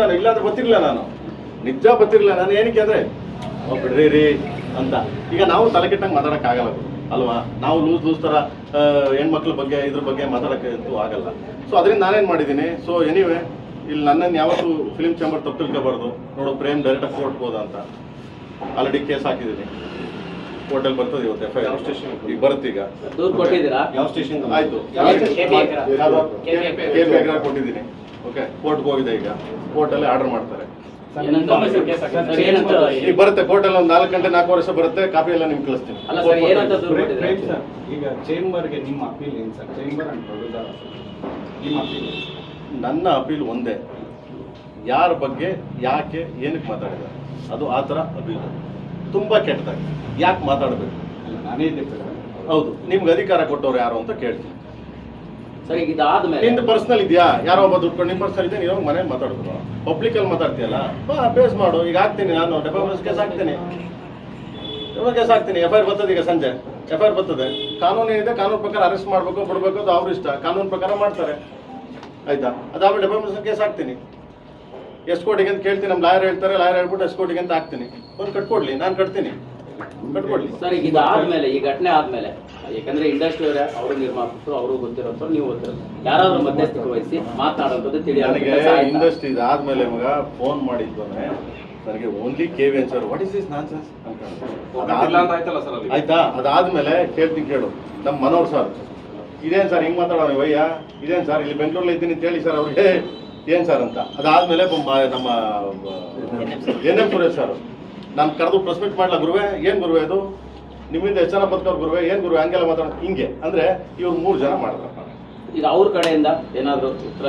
ನಾನು ಇಲ್ಲಾಂದ್ರೆ ಗೊತ್ತಿರಲಿಲ್ಲ ನಾನು. ನಿಜ ಗೊತ್ತಿರಲಿಲ್ಲ. ನಾನು ಏನಕ್ಕೆ ಅಂದ್ರೆ ಓ ಬಿಡ್ರಿ ರೀ ಅಂತ. ಈಗ ನಾವು ತಲೆ ಕೆಟ್ಟಂಗೆ ಮಾತಾಡೋಕ್ಕಾಗಲ್ಲ ಅಲ್ವಾ? ನಾವು ಲೂಸ್ ಲೂಸ್ ಥರ ಹೆಣ್ಮಕ್ಳ ಬಗ್ಗೆ ಇದ್ರ ಬಗ್ಗೆ ಮಾತಾಡೋಕ್ಕೆ ಅಂತೂ ಆಗಲ್ಲ. ಸೊ ಅದರಿಂದ ನಾನೇನು ಮಾಡಿದ್ದೀನಿ? ಸೊ ಎನಿವೆ ಇಲ್ಲಿ ನನ್ನನ್ನು ಯಾವತ್ತೂ ಫಿಲ್ಮ್ ಚೇಂಬರ್ ತಪ್ಪು ತಿಳ್ಕೊಬಾರ್ದು ನೋಡು ಪ್ರೇಮ್ ಡೈರೆಕ್ಟಾಗಿ ಕೊಡ್ಬೋದಾ ಅಂತ. ಆಲ್ರೆಡಿ ಕೇಸ್ ಹಾಕಿದ್ದೀನಿ. ಹೋಟೆಲ್ ಬರ್ತದೆ ಇವತ್ತು ಎಫ್ ಐ ಆರ್ ಸ್ಟೇಷನ್ ಈಗ ಬರುತ್ತೆ ಈಗ ದೂರು ಕೊಟ್ಟಿದ್ದೀರಾ? ಯಾವ ಸ್ಟೇಷನ್ ಆಯ್ತು. ಕೊಟ್ಟಿದ್ದೀನಿ. ಓಕೆ ಕೋರ್ಟ್ಗೆ ಹೋಗಿದೆ ಈಗ. ಕೋರ್ಟಲ್ಲಿ ಆರ್ಡರ್ ಮಾಡ್ತಾರೆ. ಈಗ ಬರುತ್ತೆ ಕೋರ್ಟಲ್ಲಿ ಒಂದು ನಾಲ್ಕು ಗಂಟೆ ನಾಲ್ಕು ವರ್ಷ ಬರುತ್ತೆ ಕಾಪಿ ಎಲ್ಲ ನಿಮ್ಗೆ ಕಳಿಸ್ತೀನಿ. ಸರ್ ಈಗ ಚೇಂಬರ್ಗೆ ನಿಮ್ಮ ಅಪೀಲ್ ಏನು ಸರ್? ಚೇಂಬರ್ ಅಂಡ್ ಪ್ರೊಡ್ಯೂಸರ್ ನಿಮ್ಮ ಅಪೀಲ್ ನನ್ನ ಅಪೀಲ್ ಒಂದೇ. ಯಾರ ಬಗ್ಗೆ ಯಾಕೆ ಏನಕ್ಕೆ ಮಾತಾಡಿದ್ದಾರೆ? ಅದು ಆ ಥರ ಅಪೀಲ್ ತುಂಬ ಕೆಟ್ಟದಾಗಿ ಯಾಕೆ ಮಾತಾಡಬೇಕು? ನಾನೇ ಇದ್ದೆ ಹೌದು ನಿಮ್ಗೆ ಅಧಿಕಾರ ಕೊಟ್ಟವ್ರು ಯಾರು ಅಂತ ಕೇಳ್ತೀನಿ. ಸರ್ ಈಗ ಇದಾದ್ಮೇಲೆ ನಿಂದು ಪರ್ಸನಲ್ ಇದೆಯಾ? ಯಾರೋ ಒಬ್ಬ ದುಡ್ಕೊಂಡು ನಿಮ್ಮ ಪರ್ಸನಲ್ ಇದೆ ನೀವು ಮನೇಲಿ ಮಾತಾಡಿದ್ರು ಪಬ್ಲಿಕಲ್ಲಿ ಮಾತಾಡ್ತೀಯಲ್ಲ? ಬಾ ಬೇಸ್ ಮಾಡು. ಈಗ ಹಾಕ್ತೀನಿ ನಾನು. ಡೆಪಾಮೆನ್ಸ್ ಕೇಸ್ ಹಾಕ್ತೀನಿ ಕೇಸ್ ಹಾಕ್ತೀನಿ ಎಫ್ ಐ ಆರ್ ಬರ್ತದೆ ಈಗ ಸಂಜೆ. ಎಫ್ ಐ ಆರ್ ಬರ್ತದೆ. ಕಾನೂನು ಏನಿದೆ ಕಾನೂನು ಪ್ರಕಾರ ಅರೆಸ್ಟ್ ಮಾಡಬೇಕು ಬಿಡಬೇಕು ಅದು ಅವ್ರ ಇಷ್ಟ. ಕಾನೂನು ಪ್ರಕಾರ ಮಾಡ್ತಾರೆ. ಆಯ್ತಾ? ಅದಾದ್ಮೇಲೆ ಡೆಪಾಮೆನ್ಸ್ ಕೇಸ್ ಹಾಕ್ತೀನಿ ಎಷ್ಟು ಕೋಟಿಗೆ ಅಂತ ಕೇಳ್ತೀನಿ. ನಮ್ಮ ಲಾಯರ್ ಹೇಳ್ತಾರೆ. ಲಾಯರ್ ಹೇಳ್ಬಿಟ್ಟು ಎಷ್ಟು ಕೋಟಿಗೆ ಅಂತ ಹಾಕ್ತೀನಿ ಒಂದು ಕಟ್ಕೊಡ್ಲಿ. ನಾನು ಕಟ್ತೀನಿ. ಕಟ್ಕೊಡ್ಲಿ. ಸರಿ ಈಗ ಇದಾದ್ಮೇಲೆ ಈ ಘಟನೆ ಆದ್ಮೇಲೆ. ಯಾಕಂದ್ರೆ ಇಂಡಸ್ಟ್ರಿ ಅವರೇ ಅವರು ನಿರ್ಮಾಪಕರು ಅವರು ಗೊತ್ತಿರೋ ನೀವು ಗೊತ್ತಿರೋ ಯಾರಾದ್ರೂ ಮಧ್ಯಸ್ಥಿಕೆ ವಹಿಸಿ ಮಾತನಾಡೋದು ನನಗೆ ತಿಳಿಯ ಇಂಡಸ್ಟ್ರಿ ಆದ್ಮೇಲೆ ಮಗ ಫೋನ್ ಮಾಡಿದ್ದು ನನಗೆ only K V sir what is this nonsense ಅಂತ ಆಯ್ತಾ? ಅದಾದ್ಮೇಲೆ ಕೇಳ್ತೀನಿ ಕೇಳು. ನಮ್ಮ ಮನೋಹರ್ ಸರ್. ಇದೇನು ಸರ್ ಹಿಂಗೆ ಮಾತಾಡೋಣ ವಯ್ಯ? ಇದೇನು ಸರ್ ಇಲ್ಲಿ ಬೆಂಗಳೂರಲ್ಲಿ ಇದ್ದೀನಿ ಅಂತ ಹೇಳಿ ಸರ್ ಅವ್ರಿಗೆ. ಏನು ಸರ್ ಅಂತ? ಅದಾದ್ಮೇಲೆ ನಮ್ಮ ಎನ್ ಎಂ ಸುರೇಶ್ ಸರ್. ನಾನು ಕರೆದು ಪ್ರೆಸ್ ಮಾಡ್ಲಾ ಮಾಡಲ್ಲ ಗುರುವೆ? ಏನು ಗುರುವೆ ಇದು ನಿಮ್ಮಿಂದ ಎಷ್ಟು ಜನ ಬದುಕೋರು ಗುರುವೆ? ಏನು ಗುರು ಹಂಗೆಲ್ಲ ಮಾತಾಡೋದು ಹಿಂಗೆ. ಅಂದರೆ ಇವ್ರು ಮೂರು ಜನ ಮಾಡ್ತಾರೆ ಈಗ ಅವ್ರ ಕಡೆಯಿಂದ ಏನಾದರೂ ಉತ್ತರ